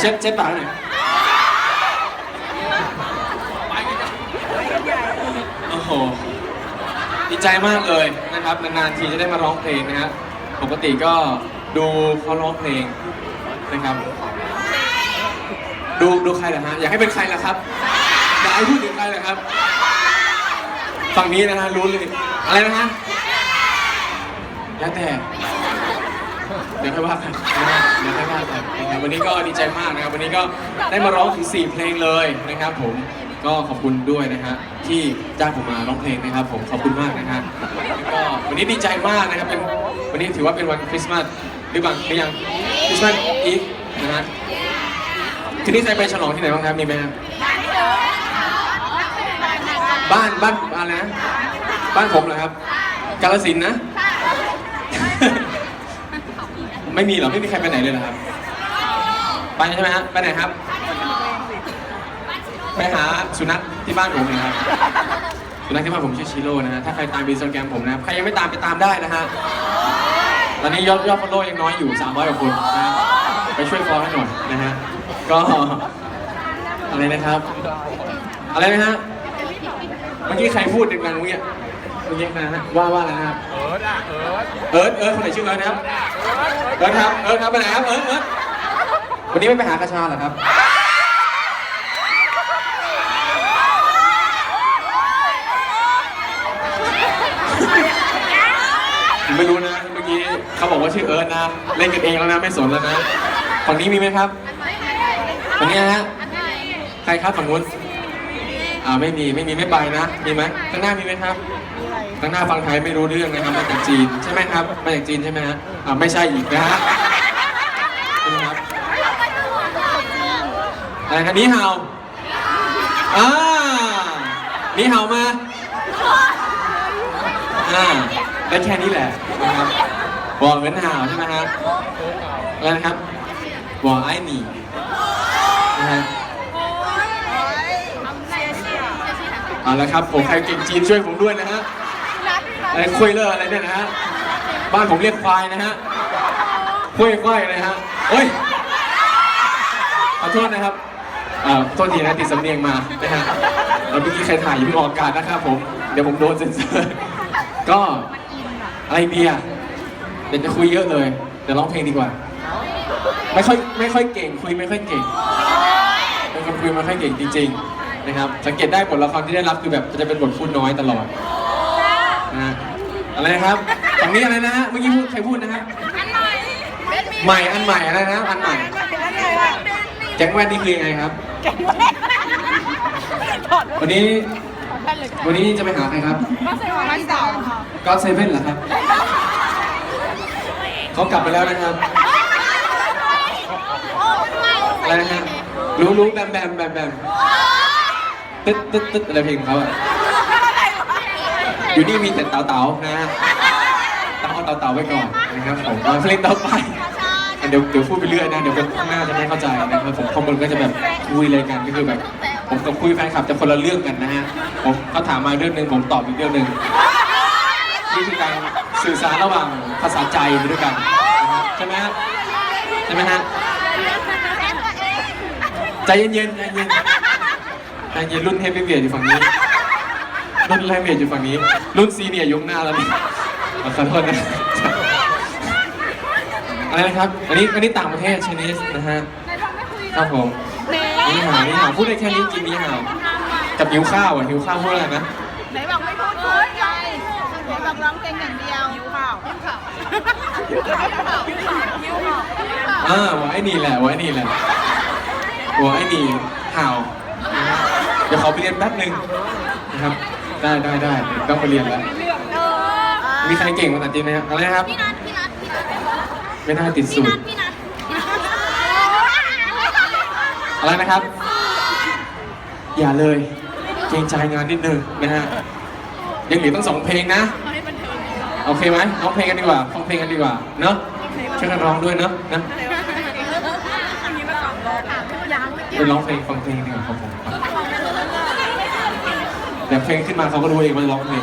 เช็ดเช็ดปากหน่อยโอ้โหดีใจมากเลยนะครับ นานๆทีจะได้มาร้องเพลงนะฮะปกติก็ดูเขาร้องเพลงนะครับ ดูดูใครล่ะฮะอยากให้เป็นใครล่ะครับอยากให้พูดถึงใครล่ะครับฝั่งนี้นะฮะรู้เลยอะไรนะฮะแล้วแต่ ดี๋ยวค่อยว่ากันนะฮะเดี๋ยวค่อยว่ากันนะครับวันนี้ก็ดีใจมากนะครับ วันนี้ก็ได้มาร้องถึง 4 เพลงเลยนะครับ ผมก็ขอบคุณด้วยนะฮะที่จ้างผมมาร้องเพลงนะครับ ผมขอบคุณมากนะฮะแล้วก็วันนี้ดีใจมากนะครับเป็นวันนี้ถือว่าเป็นวันคริสต์มาสหรือบังหรือยังคริสต์มาสอีฟนะฮะทีนี้ใครไปฉลองที่ไหนบ้างครับมีไหมครับบ้านบ้านอะไรนะบ้านผมเหรอครับ กาลสินนะ ไม่มีเหรอ ไม่มีใครไปไหนเลยเหรอครับ ไปใช่ไหมฮะไปไหนครับ ไปหาสุนัขที่บ้านผมนะครับ สุนัขที่บ้านผมชื่อชิโร่นะฮะ ถ้าใครตามอินสตาแกรมผมนะครับ ใครยังไม่ตามไปตามได้นะฮะ ตอนนี้ยอดยอดฟอลโล่ยังน้อยอยู่ 300กว่าคนนะฮะไปช่วยฟอลให้หน่อยนะฮะ ก็อะไรนะครับ อะไรนะฮะ เมื่อกี้ใครพูดดังๆเมื่อกี้ เมื่อกี้นะฮะว่าว่าอะไรนะครับเอิร์ดอะเอิร์ดเอิร์ธเอิร์ธคนไหนชื่อเอิร์ธนะครับเอิร์ธครับเอิร์ธครับไปไหนครับเอิร์ธเอิร์ธวันนี้ไม่ไปหากระชาเหรอครับผมไม่รู้นะเมื่อกี้เขาบอกว่าชื่อเอิร์ธนะเล่นกันเองแล้วนะไม่สนแล้วนะฝั่งนี้มีไหมครับฝั่งนี้นะฮะใครครับฝั่งนู้น อ่าไม่มีไม่มีไม่ไปนะ มีไหมข้างหน้ามีไหมครับข้างหน้าฟังไทยไม่รู้เรื่องนะครับมาจากจีนใช่ไหมครับมาจากจีนใช่ไหมฮะอ่าไม่ใช่อีกนะฮะใช่ไหมครับอะไรครับนี่เฮาอ่านี่เฮามาอ่าได้แค่นี้แหละนะครับบอกเหมือนเฮาใช่ไหมฮะอะไรนะครับบอกไอ้หนีนะฮะ เอาละครับผมใครเก่งจีนช่วยผมด้วยนะฮะอะไรคุยเลอร์อะไรเนี่ยนะฮะบ้านผมเรียกควายนะฮะคุยควายเลยฮะโอ้ยขอโทษนะครับเอ่อโทษทีนะติดสำเนียงมานะฮะแล้วเมื่อกี้ใครถ่ายอยู่เพิ่งออกอากาศนะครับผมเดี๋ยวผมโดนเซ็นเซอร์ก็อะไรเบียร์เดี๋ยวจะคุยเยอะเลยเดี๋ยวร้องเพลงดีกว่า ไม่ค่อยไม่ค่อยเก่งคุยไม่ค่อยเก่งเป็นคนคุยไม่ค่อยเก่งจริงๆ นะครับสังเกตได้บทละครที่ได้รับคือแบบจะเป็นบทพูดน้อยตลอดนะฮะอะไรนะครับฝั่งนี้อะไรนะฮะเมื่อกี้พูดใครพูดนะฮะใหม่อันใหม่อะไรนะอันใหม่แจ็คแว่นนี่คือยังไงครับวันนี้วันนี้จะไปหาใครครับก็เซเว่นเหรอครับเขากลับไปแล้วนะครับอะไรนะฮะรู้รู้แบมแบมแบมแบม ตึ๊ดตึ๊ดตึ๊ดอะไรเพลงของเขาอะอยู่นี่มีแต่เต่าเต่าๆนะฮะเต่าเต่าเต่าๆไว้ก่อนนะครับผมเอาเพลงต่อไปเดี๋ยวเดี๋ยวพูดไปเรื่อยนะเดี๋ยวคนข้างหน้าจะไม่เข้าใจนะครับผมข้างบนก็จะแบบคุยอะไรกันก็คือแบบ ผมกับคุยแฟนคลับจะคนละเรื่องกันนะฮะผมเขาถามมาเรื่องหนึ่งผมตอบอีกเรื่องหนึ่งนี่คือการสื่อสารระหว่างภาษาใจไปด้วยกันนะครับใช่ไหมฮะใช่ไหมฮะใจเย็นๆใจเย็น ใจเย็นรุ่นเฮฟวี่เวียอยู่ฝั่งนี้ รุ่นไลเมจอยู่ฝั่งนี้ รุ่นซีเนียร์ยกหน้าแล้วนี่ขอโทษนะอะไรนะครับ อันนี้อันนี้ต่างประเทศชนิสนะฮะครับผมนี่หานี่หาพูดได้แค่นี้จริงนี่หากับหิวข้าวอะหิวข้าวพูดอะไรนะไหนบอกไม่พูดพูดไงไหนบอกร้องเพลงอย่างเดียวยิ้วข่าวยิ้วข่าวยิ้วข่าวยิ้วข่าวยิ้วข่าวยิ้วข่าวอ่าว่าไอ้นี่แหละว่าไอ้นี่แหละว่าไอ้นี่ห่าวนะฮะเดี๋ยวข อไปเรียนแป๊บหนึ่งนะครับ ได้ได้ได้ต้องไปเรียนแล้ว มีใครเก่งภาษาจีนไหมครับอะไรนะครับ พี่นัทพี่นัทพี่นัทไม่น่าติดพี่สูนัตทรพี่นัทอะไรนะครับ อย่าเลย เกรงใจงานนิดนึงนะฮะ ยังเหลือตั้งสองเพลงนะ โอเคไหมร้องเพลงกันดีกว่าฟังเพลงกันดีกว่า เนอะช่วยกันร้องด้วยเนอะนะไปร้องเพลงฟังเพลงดีกว่าครับผม เดี๋ยเพลงขึ้นมาเขาก็รู้เองว่าร้องเพลง